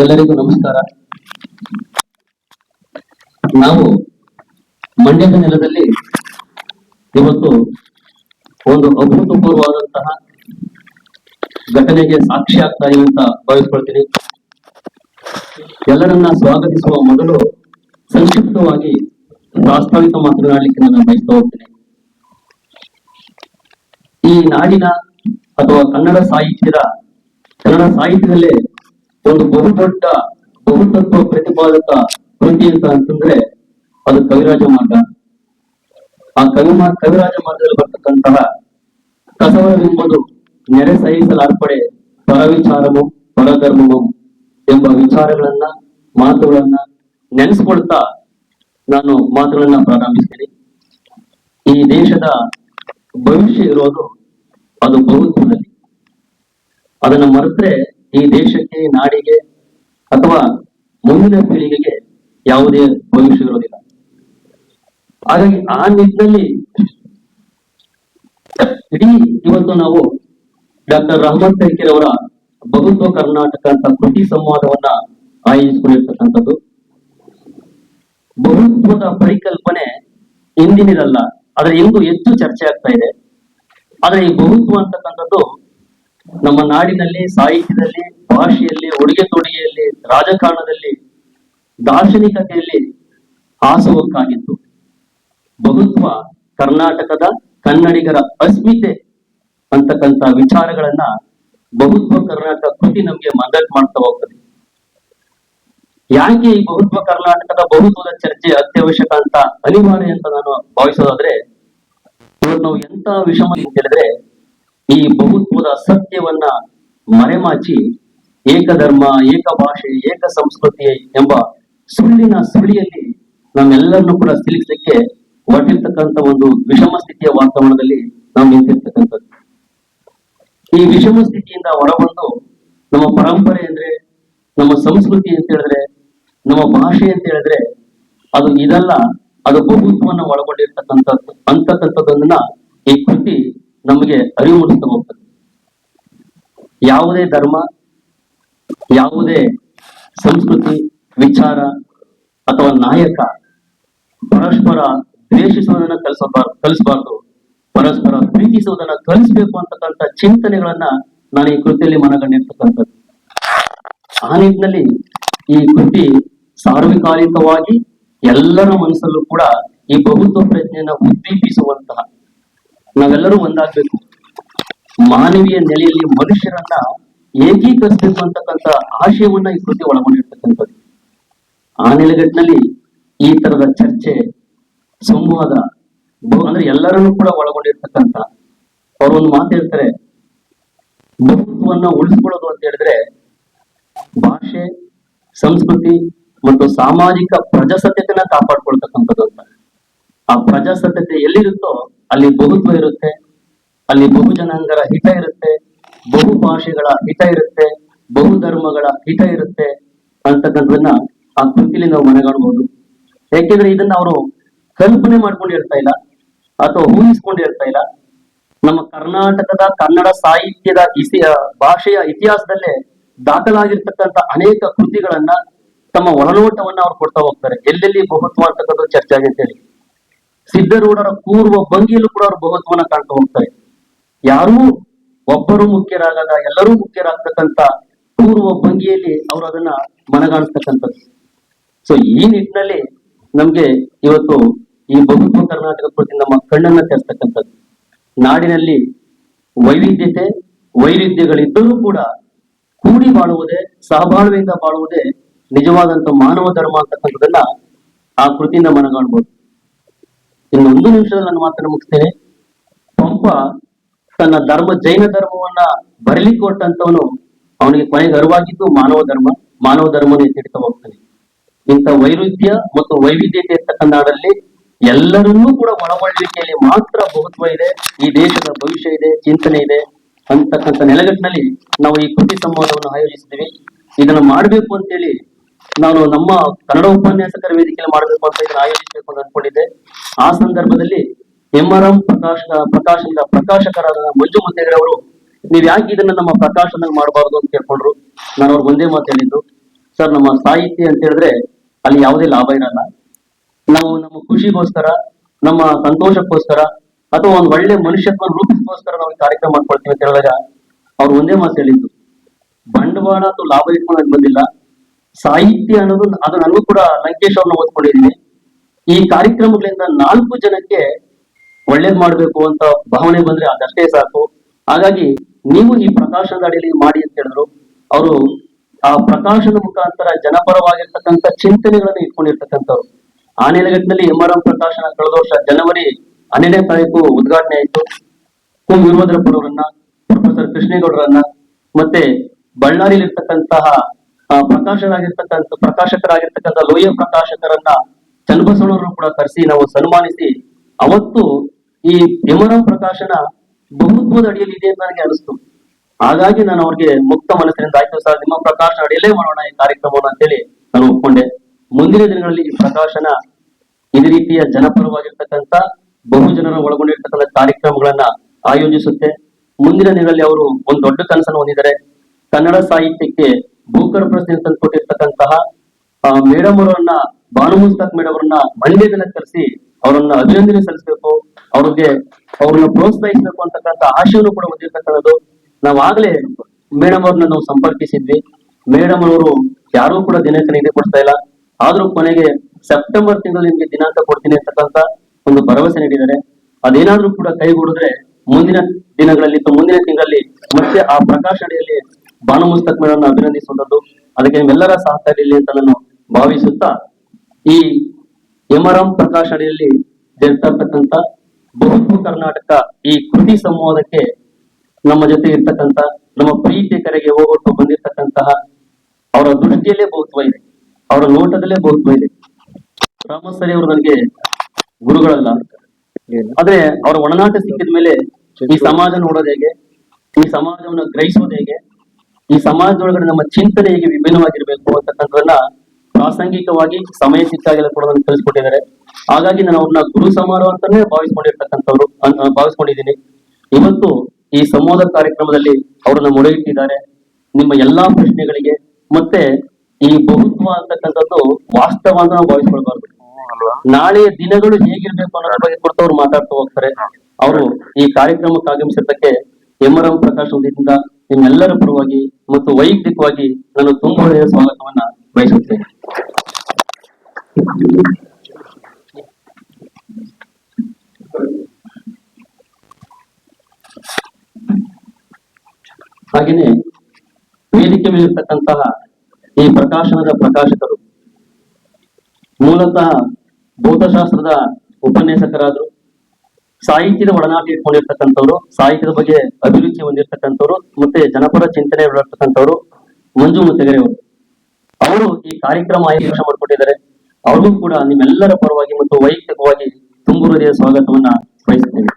ಎಲ್ಲರಿಗೂ ನಮಸ್ಕಾರ. ನಾವು ಮಂಡ್ಯದ ನೆಲದಲ್ಲಿ ಇವತ್ತು ಒಂದು ಅಭೂತಪೂರ್ವವಾದಂತಹ ಘಟನೆಗೆ ಸಾಕ್ಷಿ ಆಗ್ತಾ ಅಂತ ಭಾವಿಸ್ಕೊಳ್ತೀನಿ. ಎಲ್ಲರನ್ನ ಸ್ವಾಗತಿಸುವ ಮೊದಲು ಸಂಕ್ಷಿಪ್ತವಾಗಿ ಪ್ರಾಸ್ತಾವಿಕ ಮಾತನಾಡಲಿಕ್ಕೆ ನಾನು ಬಯಸ್ತಾ ಹೋಗ್ತೇನೆ. ಈ ನಾಡಿನ ಅಥವಾ ಕನ್ನಡ ಸಾಹಿತ್ಯದ ಕನ್ನಡ ಸಾಹಿತ್ಯದಲ್ಲೇ ಒಂದು ಬಹುದೊಡ್ಡ, ಬಹುತತ್ವ ಪ್ರತಿಪಾದಕ ಕೃತಿ ಅಂತ ಅಂತಂದ್ರೆ ಅದು ಕವಿರಾಜ ಮಾರ್ಗ. ಆ ಕವಿ ಮಾ, ಕವಿರಾಜ ಮಾರ್ಗದಲ್ಲಿ ಬರ್ತಕ್ಕಂತಹ ಕಸವರವೆಂಬುದು ನೆರೆ ಸಹಿಸಲಾರ್ಪಡೆ ಪರವಿಚಾರವು, ಪರಧರ್ಮವು ಎಂಬ ವಿಚಾರಗಳನ್ನ, ಮಾತುಗಳನ್ನ ನೆನೆಸ್ಕೊಳ್ತಾ ನಾನು ಮಾತುಗಳನ್ನ ಪ್ರಾರಂಭಿಸ್ತೀನಿ. ಈ ದೇಶದ ಭವಿಷ್ಯ ಇರೋದು ಅದು ಬಹುತ್ವದಲ್ಲಿ ಅದನ್ನ ಮರೆತ್ರೆ ಈ ದೇಶಕ್ಕೆ ನಾಡಿಗೆ ಅಥವಾ ಮುಂದಿನ ಪೀಳಿಗೆಗೆ ಯಾವುದೇ ಭವಿಷ್ಯ ಇರೋದಿಲ್ಲ ಹಾಗಾಗಿ ಆ ನಿಟ್ಟಿನಲ್ಲಿ ಇಡೀ ಇವತ್ತು ನಾವು ಡಾಕ್ಟರ್ ರಹಮತ್ ತರೀಕೆರ್ ಅವರ ಬಹುತ್ವ ಕರ್ನಾಟಕ ಅಂತ ಕೃತಿ ಸಂವಾದವನ್ನ ಆಯೋಜಿಸಿಕೊಂಡಿರ್ತಕ್ಕಂಥದ್ದು. ಬಹುತ್ವದ ಪರಿಕಲ್ಪನೆ ಇಂದಿನಿದಲ್ಲ ಆದ್ರೆ ಇಂದು ಹೆಚ್ಚು ಚರ್ಚೆ ಆಗ್ತಾ ಇದೆ. ಆದ್ರೆ ಈ ಬಹುತ್ವ ಅಂತಕ್ಕಂಥದ್ದು ನಮ್ಮ ನಾಡಿನಲ್ಲಿ, ಸಾಹಿತ್ಯದಲ್ಲಿ, ಭಾಷೆಯಲ್ಲಿ ಉಡುಗೆ ತೊಡುಗೆಯಲ್ಲಿ ರಾಜಕಾರಣದಲ್ಲಿ, ದಾರ್ಶನಿಕತೆಯಲ್ಲಿ ಹಾಸುವಕ್ಕಾಗಿತ್ತು ಬಹುತ್ವ ಕರ್ನಾಟಕದ ಕನ್ನಡಿಗರ ಅಸ್ಮಿತೆ ಅಂತಕ್ಕಂಥ ವಿಚಾರಗಳನ್ನ ಬಹುತ್ವ ಕರ್ನಾಟಕ ಕೃತಿ ನಮ್ಗೆ ಮದತ್ ಮಾಡ್ತಾ ಹೋಗ್ತದೆ. ಯಾಕೆ ಈ ಬಹುತ್ವ ಕರ್ನಾಟಕದ ಬಹುತ್ವದ ಚರ್ಚೆ ಅತ್ಯವಶ್ಯಕ ಅಂತ ಅನಿವಾರ್ಯ ಅಂತ ನಾನು ಭಾವಿಸೋದಾದ್ರೆ, ಇವತ್ತು ನಾವು ಎಂತ ವಿಷಮ ಅಂತ ಹೇಳಿದ್ರೆ ಈ ಬಹುತ್ವದ ಸತ್ಯವನ್ನ ಮರೆಮಾಚಿ ಏಕಧರ್ಮ ಏಕ ಭಾಷೆ ಏಕ ಸಂಸ್ಕೃತಿ ಎಂಬ ಸುಳ್ಳಿನ ಸುಳಿಯಲ್ಲಿ ನಮ್ಮೆಲ್ಲರನ್ನು ಕೂಡ ಸಿಲುಕಿಸಲಿಕ್ಕೆ ಹೊರಟಿರ್ತಕ್ಕಂಥ ಒಂದು ವಿಷಮ ಸ್ಥಿತಿಯ ವಾತಾವರಣದಲ್ಲಿ ನಾವು ನಿಂತಿರ್ತಕ್ಕಂಥದ್ದು. ಈ ವಿಷಮ ಸ್ಥಿತಿಯಿಂದ ಹೊರಬಂದು ನಮ್ಮ ಪರಂಪರೆ ಅಂದ್ರೆ ನಮ್ಮ ಸಂಸ್ಕೃತಿ ಅಂತ ಹೇಳಿದ್ರೆ, ನಮ್ಮ ಭಾಷೆ ಅಂತ ಹೇಳಿದ್ರೆ, ಅದು ಇದಲ್ಲ, ಅದು ಬಹುತ್ವವನ್ನು ಒಳಗೊಂಡಿರ್ತಕ್ಕಂಥದ್ದು ಅಂತಕ್ಕಂಥದ್ದನ್ನ ಈ ಕೃತಿ ನಮಗೆ ಅರಿವು ಮೂಡಿಸ್ತಾ ಹೋಗ್ತದೆ ಯಾವುದೇ ಧರ್ಮ, ಯಾವುದೇ ಸಂಸ್ಕೃತಿ, ವಿಚಾರ ಅಥವಾ ನಾಯಕ ಪರಸ್ಪರ ದ್ವೇಷಿಸುವುದನ್ನ ಕಲಿಸಬಾರ್ದು ಕಲಿಸಬಾರ್ದು. ಪರಸ್ಪರ ಪ್ರೀತಿಸುವುದನ್ನ ಕಲಿಸಬೇಕು ಅಂತಕ್ಕಂಥ ಚಿಂತನೆಗಳನ್ನ ನಾನು ಈ ಕೃತಿಯಲ್ಲಿ ಮನಗಂಡಿರ್ತಕ್ಕಂಥದ್ದು. ಆ ನಿಟ್ಟಿನಲ್ಲಿ ಈ ಕೃತಿ ಸಾರ್ವಕಾಲಿಕವಾಗಿ ಎಲ್ಲರ ಮನಸ್ಸಲ್ಲೂ ಕೂಡ ಈ ಬಹುತ್ವ ಪ್ರಜ್ಞೆಯನ್ನ ಉದ್ದೀಪಿಸುವಂತಹ ನಾವೆಲ್ಲರೂ ಒಂದಾಗ್ಬೇಕು. ಮಾನವೀಯ ನೆಲೆಯಲ್ಲಿ ಮನುಷ್ಯರನ್ನ ಏಕೀಕರಿಸಬೇಕು ಅಂತಕ್ಕಂಥ ಆಶಯವನ್ನ ಈ ಕೃತಿ ಒಳಗೊಂಡಿರ್ತಕ್ಕಂಥದ್ದು. ಆ ನೆಲೆಗಟ್ಟಿನಲ್ಲಿ ಈ ತರದ ಚರ್ಚೆ, ಸಂವಾದ ಅಂದ್ರೆ ಎಲ್ಲರನ್ನೂ ಕೂಡ ಒಳಗೊಂಡಿರ್ತಕ್ಕಂಥ ಅವ್ರು ಒಂದು ಮಾತು ಹೇಳ್ತಾರೆ. ಬಹುತ್ವವನ್ನ ಉಳಿಸ್ಕೊಳ್ಳೋದು ಅಂತ ಹೇಳಿದ್ರೆ ಭಾಷೆ, ಸಂಸ್ಕೃತಿ ಮತ್ತು ಸಾಮಾಜಿಕ ಪ್ರಜಾಸತ್ತೆಯನ್ನ ಕಾಪಾಡ್ಕೊಳ್ತಕ್ಕಂಥದ್ದು ಅಂತ. ಆ ಪ್ರಜಾಸತ್ತೆತೆ ಎಲ್ಲಿರುತ್ತೋ ಅಲ್ಲಿ ಬಹುತ್ವ ಇರುತ್ತೆ. ಅಲ್ಲಿ ಬಹು ಜನಾಂಗರ ಹಿತ ಇರುತ್ತೆ. ಬಹು ಭಾಷೆಗಳ ಹಿತ ಇರುತ್ತೆ. ಬಹು ಧರ್ಮಗಳ ಹಿತ ಇರುತ್ತೆ ಅಂತಕ್ಕಂಥದನ್ನ ಆ ಕೃತಿಲಿ ನಾವು ಮನೆಗಾಣಬಹುದು ಯಾಕೆಂದ್ರೆ ಇದನ್ನ ಅವರು ಕಲ್ಪನೆ ಮಾಡ್ಕೊಂಡು ಇಲ್ಲ, ಅಥವಾ ಊಹಿಸ್ಕೊಂಡು ಹೇಳ್ತಾ ಇಲ್ಲ. ನಮ್ಮ ಕರ್ನಾಟಕದ ಕನ್ನಡ ಸಾಹಿತ್ಯದ ಇಸಿ ಭಾಷೆಯ ಇತಿಹಾಸದಲ್ಲೇ ದಾಖಲಾಗಿರ್ತಕ್ಕಂಥ ಅನೇಕ ಕೃತಿಗಳನ್ನ ತಮ್ಮ ಒಳನೋಟವನ್ನ ಅವ್ರು ಕೊಡ್ತಾ ಹೋಗ್ತಾರೆ. ಎಲ್ಲೆಲ್ಲಿ ಬಹುತ್ವ ಅಂತಕ್ಕಂಥ ಚರ್ಚೆ ಆಗಿದೆ ಹೇಳಿ. ಸಿದ್ದರೂಢರ ಪೂರ್ವ ಭಂಗಿಯಲ್ಲೂ ಕೂಡ ಅವರು ಭಗವತ್ವನ ಕಾಣ್ತಾ ಹೋಗ್ತಾರೆ. ಯಾರೂ ಒಬ್ಬರು ಮುಖ್ಯರಾಗದ, ಎಲ್ಲರೂ ಮುಖ್ಯರಾಗ್ತಕ್ಕಂಥ ಪೂರ್ವ ಭಂಗಿಯಲ್ಲಿ ಅವರು ಅದನ್ನ ಮನಗಾಣಿಸ್ತಕ್ಕಂಥದ್ದು ಸೊ ಈ ನಿಟ್ಟಿನಲ್ಲಿ ನಮ್ಗೆ ಇವತ್ತು ಈ ಬಹುತ್ವ ಕರ್ನಾಟಕ ಕುರಿತು ನಮ್ಮ ಕಣ್ಣನ್ನ ತೆರೆಸ್ತಕ್ಕಂಥದ್ದು. ನಾಡಿನಲ್ಲಿ ವೈವಿಧ್ಯತೆ, ವೈವಿಧ್ಯಗಳಿದ್ದರೂ ಕೂಡ ಕೂಡಿ ಬಾಳುವುದೇ, ಸಹಬಾಳ್ವೆಯಿಂದ ಬಾಳುವುದೇ ನಿಜವಾದಂತ ಮಾನವ ಧರ್ಮ ಅಂತಕ್ಕಂಥದ್ದನ್ನ ಆ ಕೃತಿಯಿಂದ ಮನಗಾಣ್ಬೋದು. ಇನ್ನು ಒಂದು ನಿಮಿಷದಲ್ಲಿ ನಾನು ಮಾತನ್ನು ಮುಗಿಸ್ತೇನೆ. ಪಂಪ ತನ್ನ ಧರ್ಮ, ಜೈನ ಧರ್ಮವನ್ನ ಬರಲಿ ಕೊಟ್ಟಂತವನು ಅವನಿಗೆ ಕೊನೆಗೆ ಅರಿವಾಗಿದ್ದು ಮಾನವ ಧರ್ಮ, ಮಾನವ ಧರ್ಮವನ್ನು ಎತ್ತಿಡ್ತಾ ಹೋಗ್ತಾನೆ ಇಂಥ ವೈರುಧ್ಯ ಮತ್ತು ವೈವಿಧ್ಯತೆ ಇರ್ತಕ್ಕಂಥ ನಾಡಲ್ಲಿ ಎಲ್ಲರನ್ನೂ ಕೂಡ ಒಳಗೊಳ್ಳಿಕೆಯಲ್ಲಿ ಮಾತ್ರ ಬಹುತ್ವ ಇದೆ. ಈ ದೇಶದ ಭವಿಷ್ಯ ಇದೆ, ಚಿಂತನೆ ಇದೆ ಅಂತಕ್ಕಂಥ ನೆಲೆಗಟ್ಟಿನಲ್ಲಿ ನಾವು ಈ ಕೃತಿ ಸಂವಾದವನ್ನು ಆಯೋಜಿಸಿದ್ವಿ ಇದನ್ನ ಮಾಡಬೇಕು ಅಂತೇಳಿ ನಾನು ನಮ್ಮ ಕನ್ನಡ ಉಪನ್ಯಾಸಕರ ವೇದಿಕೆಯಲ್ಲಿ ಮಾಡಬೇಕು ಅಂತ ಇದನ್ನ ಆಯೋಜಿಸಬೇಕು ಅಂತ ಅನ್ಕೊಂಡಿದ್ದೆ. ಆ ಸಂದರ್ಭದಲ್ಲಿ ಎಂ ಆರ್ ಎಂ ಪ್ರಕಾಶ, ಪ್ರಕಾಶನದ ಪ್ರಕಾಶಕರಾದ ಮಂಜು ಮುತ್ತೇಗರವರು ನೀವು ಯಾಕೆ ಇದನ್ನ ನಮ್ಮ ಪ್ರಕಾಶನದಲ್ಲಿ ಮಾಡಬಾರ್ದು? ಅಂತ ಕೇಳ್ಕೊಂಡ್ರು. ನಾನು ಅವ್ರಿಗೆ ಒಂದೇ ಮಾತು ಹೇಳಿದ್ದು, ಸರ್, ನಮ್ಮ ಸಾಹಿತ್ಯ ಅಂತ ಹೇಳಿದ್ರೆ ಅಲ್ಲಿ ಯಾವುದೇ ಲಾಭ ಇರಲ್ಲ. ನಾವು ನಮ್ಮ ಖುಷಿಗೋಸ್ಕರ, ನಮ್ಮ ಸಂತೋಷಕ್ಕೋಸ್ಕರ ಅಥವಾ ಒಂದು ಒಳ್ಳೆ ಮನುಷ್ಯತ್ವ ರೂಪಿಸ್ಕೋಸ್ಕರ ನಾವು ಕಾರ್ಯಕ್ರಮ ಮಾಡ್ಕೊಳ್ತೀವಿ ಅಂತ ಹೇಳಿದಾಗ ಅವ್ರು ಒಂದೇ ಮಾತು ಹೇಳಿದ್ದು, ಬಂಡವಾಳ ಅಥವಾ ಲಾಭ ಇಟ್ಕೊಂಡು ಬಂದಿಲ್ಲ. ಸಾಹಿತ್ಯ ಅನ್ನೋದು ಅದು ನನಗೂ ಕೂಡ ಲಂಕೇಶ್ ಅವ್ರನ್ನ ಓದ್ಕೊಂಡಿದ್ದೀನಿ ಈ ಕಾರ್ಯಕ್ರಮಗಳಿಂದ ನಾಲ್ಕು ಜನಕ್ಕೆ ಒಳ್ಳೇದ್ ಮಾಡ್ಬೇಕು ಅಂತ ಭಾವನೆ ಬಂದ್ರೆ ಅದಷ್ಟೇ ಸಾಕು. ಹಾಗಾಗಿ ನೀವು ಈ ಪ್ರಕಾಶನದ ಅಡಿಯಲ್ಲಿ ಮಾಡಿ ಅಂತ ಹೇಳಿದ್ರು. ಅವರು ಆ ಪ್ರಕಾಶನ ಮುಖಾಂತರ ಜನಪರವಾಗಿರ್ತಕ್ಕಂಥ ಚಿಂತನೆಗಳನ್ನು ಇಟ್ಕೊಂಡಿರ್ತಕ್ಕಂಥವ್ರು. ಆ ನೆಲೆಗಟ್ಟಿನಲ್ಲಿ ಎಂ ಆರ್ ಎಂ ಪ್ರಕಾಶನ ಕಳೆದ ವರ್ಷ ಜನವರಿ ಹನ್ನೆರಡನೇ ತಾರೀಕು ಉದ್ಘಾಟನೆ ಆಯಿತು. ಕು ವೀರಭದ್ರಪ್ಪರವರನ್ನ ಪ್ರೊಫೆಸರ್ ಕೃಷ್ಣೇಗೌಡರನ್ನ, ಮತ್ತೆ ಬಳ್ಳಾರಿಯಲ್ಲಿರ್ತಕ್ಕಂತಹ ಆ, ಪ್ರಕಾಶಕರಾಗಿರ್ತಕ್ಕಂಥ ಪ್ರಕಾಶಕರಾಗಿರ್ತಕ್ಕಂಥ ಲೋಯ ಪ್ರಕಾಶಕರನ್ನ ಚನ್ನಬಸವಣ್ಣವರು ಕೂಡ ಕರೆಸಿ ನಾವು ಸನ್ಮಾನಿಸಿ ಅವತ್ತು ಈ ಯಮರಾವ್ ಪ್ರಕಾಶನ ಬಹುತ್ವದ ಅಡಿಯಲ್ಲಿ ಇದೆ ಅಂತ ನನಗೆ ಅನಿಸ್ತು. ಹಾಗಾಗಿ ನಾನು ಅವ್ರಿಗೆ ಮುಕ್ತ ಮನಸ್ಸಿನಿಂದ ಆಯ್ತು ಸರ್ ನಿಮ್ಮ ಪ್ರಕಾಶನ ಅಡಿಯಲ್ಲೇ ಮಾಡೋಣ ಈ ಕಾರ್ಯಕ್ರಮವನ್ನು ಅಂತೇಳಿ ನಾನು ಒಪ್ಕೊಂಡೆ. ಮುಂದಿನ ದಿನಗಳಲ್ಲಿ ಈ ಪ್ರಕಾಶನ ಇದೇ ರೀತಿಯ ಜನಪರವಾಗಿರ್ತಕ್ಕಂಥ ಬಹು ಜನರ ಒಳಗೊಂಡಿರ್ತಕ್ಕಂಥ ಕಾರ್ಯಕ್ರಮಗಳನ್ನ ಆಯೋಜಿಸುತ್ತೆ. ಮುಂದಿನ ದಿನಗಳಲ್ಲಿ ಅವರು ಒಂದು ದೊಡ್ಡ ಕನಸನ್ನು ಹೊಂದಿದ್ದಾರೆ. ಕನ್ನಡ ಸಾಹಿತ್ಯಕ್ಕೆ ಭೂಕರ ಪ್ರಶ್ನೆ ತಂದುಕೊಟ್ಟಿರ್ತಕ್ಕಂತಹ ಮೇಡಮ್ ಅವರನ್ನ ಬಾನು ಮುಸ್ತಾಕ್ ಮೇಡಮ್ ಅವರನ್ನ ಮಂಡ್ಯದಲ್ಲಿ ಕರೆಸಿ ಅವರನ್ನ ಅಭಿನಂದನೆ ಸಲ್ಲಿಸಬೇಕು, ಅವ್ರಿಗೆ ಅವ್ರನ್ನ ಪ್ರೋತ್ಸಾಹಿಸಬೇಕು ಅಂತಕ್ಕಂಥ ಆಶಯವನ್ನು ಕೂಡ ಹೊಂದಿರ್ತಕ್ಕಂಥದ್ದು ನಾವು ಆಗ್ಲೇ ಮೇಡಮ್ ಅವ್ರನ್ನ ನಾವು ಸಂಪರ್ಕಿಸಿದ್ವಿ. ಮೇಡಮ್ ಅವರು ಯಾರೂ ಕೂಡ ದಿನಾಂಕ ನಿಗದಿ ಕೊಡ್ತಾ ಇಲ್ಲ. ಆದ್ರೂ ಕೊನೆಗೆ ಸೆಪ್ಟೆಂಬರ್ ತಿಂಗಳು ನಿಮ್ಗೆ ದಿನಾಂಕ ಕೊಡ್ತೀನಿ ಅಂತಕ್ಕಂಥ ಒಂದು ಭರವಸೆ ನೀಡಿದ್ದಾರೆ. ಅದೇನಾದ್ರೂ ಕೂಡ ಕೈಗೂಡಿದ್ರೆ ಮುಂದಿನ ದಿನಗಳಲ್ಲಿ, ಮುಂದಿನ ತಿಂಗಳಲ್ಲಿ ಮತ್ತೆ ಆ ಪ್ರಕಾಶನೆಯಲ್ಲಿ ಬಾನು ಮುಸ್ತಕ್ ಮೇಡಮ್ ಅಭಿನಂದಿಸುವಂತದ್ದು ಅದಕ್ಕೆ ನಿಮ್ಮೆಲ್ಲರ ಸಹಕಾರ ಇಲ್ಲಿ ಅಂತ ನಾನು ಭಾವಿಸುತ್ತಾ ಈ ಎಮರಂ ಅಡಿಯಲ್ಲಿ ಜರ್ತಕ್ಕಂಥ ಬಹುತ್ವ ಕರ್ನಾಟಕ ಈ ಕೃತಿ ಸಂವಾದಕ್ಕೆ ನಮ್ಮ ಜೊತೆ ಇರ್ತಕ್ಕಂಥ ನಮ್ಮ ಪ್ರೀತಿ ಕರೆಗೆ ಹೋಗೊಟ್ಟು ಬಂದಿರತಕ್ಕಂತಹ ಅವರ ದೃಷ್ಟಿಯಲ್ಲೇ ಬಹುತ್ವ ಇದೆ. ಅವರ ನೋಟದಲ್ಲೇ ಬಹುತ್ವ ಇದೆ. ರಾಮಸರಿ ಅವರು ನನಗೆ ಗುರುಗಳಲ್ಲ. ಆದ್ರೆ ಅವರ ಒಡನಾಟ ಸಿಕ್ಕಿದ ಮೇಲೆ ಈ ಸಮಾಜ ನೋಡೋದು ಹೇಗೆ? ಈ ಸಮಾಜವನ್ನು ಗ್ರಹಿಸೋದು ಹೇಗೆ? ಈ ಸಮಾಜದೊಳಗಡೆ ನಮ್ಮ ಚಿಂತನೆ ಹೇಗೆ ವಿಭಿನ್ನವಾಗಿರ್ಬೇಕು ಅಂತಕ್ಕಂಥದನ್ನ ಪ್ರಾಸಂಗಿಕವಾಗಿ ಸಮಯ ಸಿಕ್ಕಾಗೆಲ್ಲ ಕೂಡ ತಿಳಿಸ್ಕೊಟ್ಟಿದ್ದಾರೆ. ಹಾಗಾಗಿ ನಾನು ಅವ್ರನ್ನ ಗುರು ಸಮಾರೋಹ ಅಂತಾನೆ ಭಾವಿಸ್ಕೊಂಡಿರ್ತಕ್ಕಂಥವ್ರು ಭಾವಿಸ್ಕೊಂಡಿದ್ದೀನಿ. ಇವತ್ತು ಈ ಸಂವಾದ ಕಾರ್ಯಕ್ರಮದಲ್ಲಿ ಅವರನ್ನ ಮೊರೆ ಇಟ್ಟಿದ್ದಾರೆ ನಿಮ್ಮ ಎಲ್ಲಾ ಪ್ರಶ್ನೆಗಳಿಗೆ ಮತ್ತೆ ಈ ಬಹುತ್ವ ಅಂತಕ್ಕಂಥದ್ದು ವಾಸ್ತವ ಅಂತ ನಾವು ಭಾವಿಸ್ಕೊಳ್ಬಾರ್ದು. ನಾಳೆಯ ದಿನಗಳು ಹೇಗಿರ್ಬೇಕು ಅನ್ನೋದ್ರ ಬಗ್ಗೆ ಕುರಿತು ಅವ್ರು ಮಾತಾಡ್ತಾ ಹೋಗ್ತಾರೆ. ಅವರು ಈ ಕಾರ್ಯಕ್ರಮಕ್ಕೆ ಆಗಮಿಸಿದ್ದಕ್ಕೆ ಎಂ ಪ್ರಕಾಶ್ ಅವರಿಂದ ನಿಮ್ಮೆಲ್ಲರ ಪರವಾಗಿ ಮತ್ತು ವೈಯಕ್ತಿಕವಾಗಿ ನಾನು ತುಂಬ ಒಳ್ಳೆಯ ಸ್ವಾಗತವನ್ನ ಬಯಸುತ್ತೇನೆ. ಹಾಗೆಯೇ ವೇದಿಕೆ ಮೇಲಿರ್ತಕ್ಕಂತಹ ಈ ಪ್ರಕಾಶನದ ಪ್ರಕಾಶಕರು ಮೂಲತಃ ಭೌತಶಾಸ್ತ್ರದ ಉಪನ್ಯಾಸಕರಾದ್ರು ಸಾಹಿತ್ಯದ ಒಡನಾಟ ಇಟ್ಕೊಂಡಿರ್ತಕ್ಕಂಥವ್ರು ಸಾಹಿತ್ಯದ ಬಗ್ಗೆ ಅಭಿರುಚಿ ಹೊಂದಿರತಕ್ಕಂಥವ್ರು, ಮತ್ತೆ ಜನಪರ ಚಿಂತನೆ ಇರ್ತಕ್ಕಂಥವ್ರು ಮಂಜು ಮುತ್ತಗೆರೆ ಅವರು. ಅವರು ಈ ಕಾರ್ಯಕ್ರಮ ಆಯೋಜನೆ ಮಾಡಿಕೊಟ್ಟಿದ್ದಾರೆ. ಅವ್ರಿಗೂ ಕೂಡ ನಿಮ್ಮೆಲ್ಲರ ಪರವಾಗಿ ಮತ್ತು ವೈಯಕ್ತಿಕವಾಗಿ ತುಂಬು ಹೃದಯ ಸ್ವಾಗತವನ್ನ ಬಯಸುತ್ತೇನೆ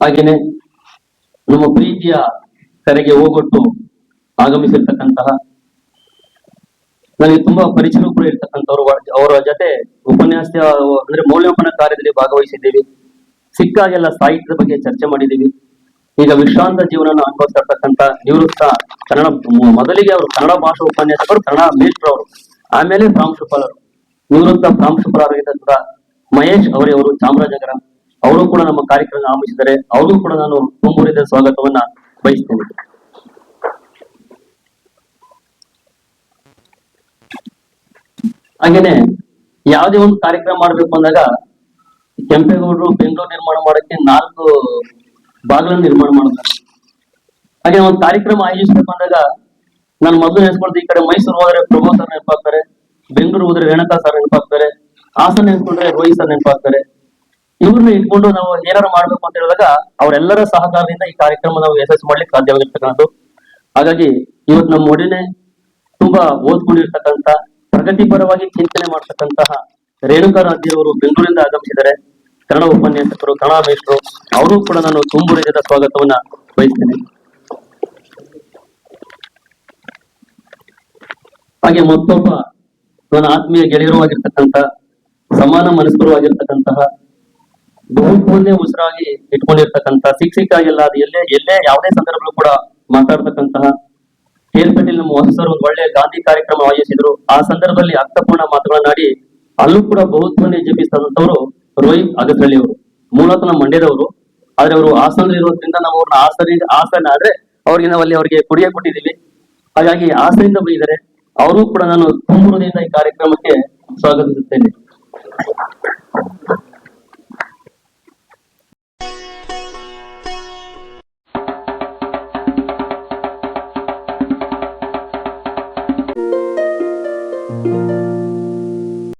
ಹಾಗೇನೆ ನಮ್ಮ ಪ್ರೀತಿಯ ಕರೆಗೆ ಹೋಗೊಟ್ಟು ಆಗಮಿಸಿರ್ತಕ್ಕಂತಹ ನನಗೆ ತುಂಬಾ ಪರಿಚಯ ಕೂಡ ಇರ್ತಕ್ಕಂಥವ್ರು. ಅವರ- ಜೊತೆ ಉಪನ್ಯಾಸ, ಅಂದ್ರೆ ಮೌಲ್ಯಮಾಪನ ಕಾರ್ಯದಲ್ಲಿ ಭಾಗವಹಿಸಿದ್ದೀವಿ. ಸಿಕ್ಕಾಗೆಲ್ಲ ಸಾಹಿತ್ಯದ ಬಗ್ಗೆ ಚರ್ಚೆ ಮಾಡಿದ್ದೀವಿ. ಈಗ ವಿಶ್ರಾಂತ ಜೀವನ ಅನುಭವಿಸ್ತಾ ಇರ್ತಕ್ಕಂಥ ನಿವೃತ್ತ ಕನ್ನಡ ಮೊದಲಿಗೆ ಅವರು ಕನ್ನಡ ಭಾಷಾ ಉಪನ್ಯಾಸಕರು, ಕನ್ನಡ ಮೇಷ್ಟ್ರು ಅವರು. ಆಮೇಲೆ ಪ್ರಾಂಶುಪಾಲರು. ನಿವೃತ್ತ ಪ್ರಾಂಶುಪಾಲರಾಗಿದ್ದಂತ ಮಹೇಶ್ ಅವರೇ ಅವರು, ಚಾಮರಾಜನಗರ. ಅವರು ಕೂಡ ನಮ್ಮ ಕಾರ್ಯಕ್ರಮ ಆಗಮಿಸಿದರೆ ಅವರು ಕೂಡ ನಾನು ತುಂಬೂರಿದ ಸ್ವಾಗತವನ್ನ ಬಯಸ್ತೇನೆ. ಹಾಗೇನೆ ಯಾವುದೇ ಒಂದು ಕಾರ್ಯಕ್ರಮ ಮಾಡ್ಬೇಕು ಅಂದಾಗ ಕೆಂಪೇಗೌಡರು ಬೆಂಗಳೂರು ನಿರ್ಮಾಣ ಮಾಡಕ್ಕೆ ನಾಲ್ಕು ಭಾಗಗಳನ್ನು ನಿರ್ಮಾಣ ಮಾಡ್ತಾರೆ ಹಾಗೆ ಒಂದು ಕಾರ್ಯಕ್ರಮ ಆಯೋಜಿಸ್ಬೇಕು ಅಂದಾಗ ನಾನು ಮೊದಲು ನೆನೆಸ್ಕೊಳ್ದು ಈ ಕಡೆ ಮೈಸೂರು ಹೋದ್ರೆ ಪ್ರಭು ಸರ್ ನೆನಪಾಗ್ತಾರೆ, ಬೆಂಗಳೂರು ಹೋದ್ರೆ ರೇಣುಕಾ ಸರ್ ನೆನಪಾಗ್ತಾರೆ, ಹಾಸನ ನೆನ್ಸ್ಕೊಂಡ್ರೆ ರೋಹಿತ್ ಸರ್ ನೆನಪಾಗ್ತಾರೆ. ಇವ್ರನ್ನ ಇಟ್ಕೊಂಡು ನಾವು ಏನಾರು ಮಾಡ್ಬೇಕು ಅಂತ ಹೇಳಿದಾಗ ಅವರೆಲ್ಲರ ಸಹಕಾರದಿಂದ ಈ ಕಾರ್ಯಕ್ರಮ ನಾವು ಯಶಸ್ವಿ ಮಾಡ್ಲಿಕ್ಕೆ ಸಾಧ್ಯವಾಗಿರ್ತಕ್ಕಂಥದ್ದು. ಹಾಗಾಗಿ ಇವತ್ತು ನಮ್ಮ ಒಡಿನೆ ತುಂಬಾ ಓದ್ಕೊಂಡಿರ್ತಕ್ಕಂಥ ಪ್ರಗತಿಪರವಾಗಿ ಚಿಂತನೆ ಮಾಡ್ತಕ್ಕಂತಹ ರೇಣುಕಾ ರಾಜ್ಯವರು ಬೆಂಗಳೂರಿಂದ ಆಗಮಿಸಿದ್ದಾರೆ. ಕನ್ನಡ ಉಪನ್ಯಾಸಕರು ಕನ್ನಡ ಮೇಷ್ಟ್ರು, ಅವರು ಕೂಡ ನಾನು ತುಂಬು ಹೃದಯದ ಸ್ವಾಗತವನ್ನ ಬಯಸ್ತೇನೆ. ಹಾಗೆ ಮತ್ತೊಬ್ಬ ನನ್ನ ಆತ್ಮೀಯ ಗೆಳೆಯರು ಆಗಿರ್ತಕ್ಕಂತಹ ಸಮಾನ ಮನಸ್ಕರು ಆಗಿರ್ತಕ್ಕಂತಹ ಬಹುತ್ವನ್ನೇ ಉಸಿರಾಗಿ ಇಟ್ಕೊಂಡಿರ್ತಕ್ಕಂತಹ ಶಿಕ್ಷಕ ಎಲ್ಲ ಎಲ್ಲೇ ಎಲ್ಲೇ ಯಾವುದೇ ಸಂದರ್ಭಗಳು ಕೂಡ ಮಾತಾಡ್ತಕ್ಕಂತಹ ಕೇಳ್ಪೇಟೆಯಲ್ಲಿ ನಮ್ಮ ಹೊಸರು ಒಂದು ಒಳ್ಳೆಯ ಗಾಂಧಿ ಕಾರ್ಯಕ್ರಮ ಆಯೋಜಿಸಿದ್ರು. ಆ ಸಂದರ್ಭದಲ್ಲಿ ಅರ್ಥಪೂರ್ಣ ಮಾತುಗಳನ್ನಾಡಿ ಅಲ್ಲೂ ಕೂಡ ಬಹುತ್ವವನ್ನು ಜಪಿಸಿದಂತವ್ರು ರೋಹಿತ್ ಅಗಸಳ್ಳಿ ಅವರು. ಮೂಲತಃ ಮಂಡ್ಯದವರು. ಆದ್ರೆ ಅವರು ಹಾಸನದಲ್ಲಿ ಇರೋದ್ರಿಂದ ನಾವು ಅವ್ರನ್ನ ಹಾಸನ ಹಾಸನ ಆದ್ರೆ ಅವ್ರಿಗೆ ನಾವಲ್ಲಿ ಅವ್ರಿಗೆ ಕೊಡುಗೆ ಕೊಟ್ಟಿದ್ದೀವಿ. ಹಾಗಾಗಿ ಹಾಸನದಿಂದ ಬಂದಿದ್ದಾರೆ. ಅವರು ಕೂಡ ನಾನು ತುಂಬುರದಿಂದ ಈ ಕಾರ್ಯಕ್ರಮಕ್ಕೆ ಸ್ವಾಗತಿಸುತ್ತೇನೆ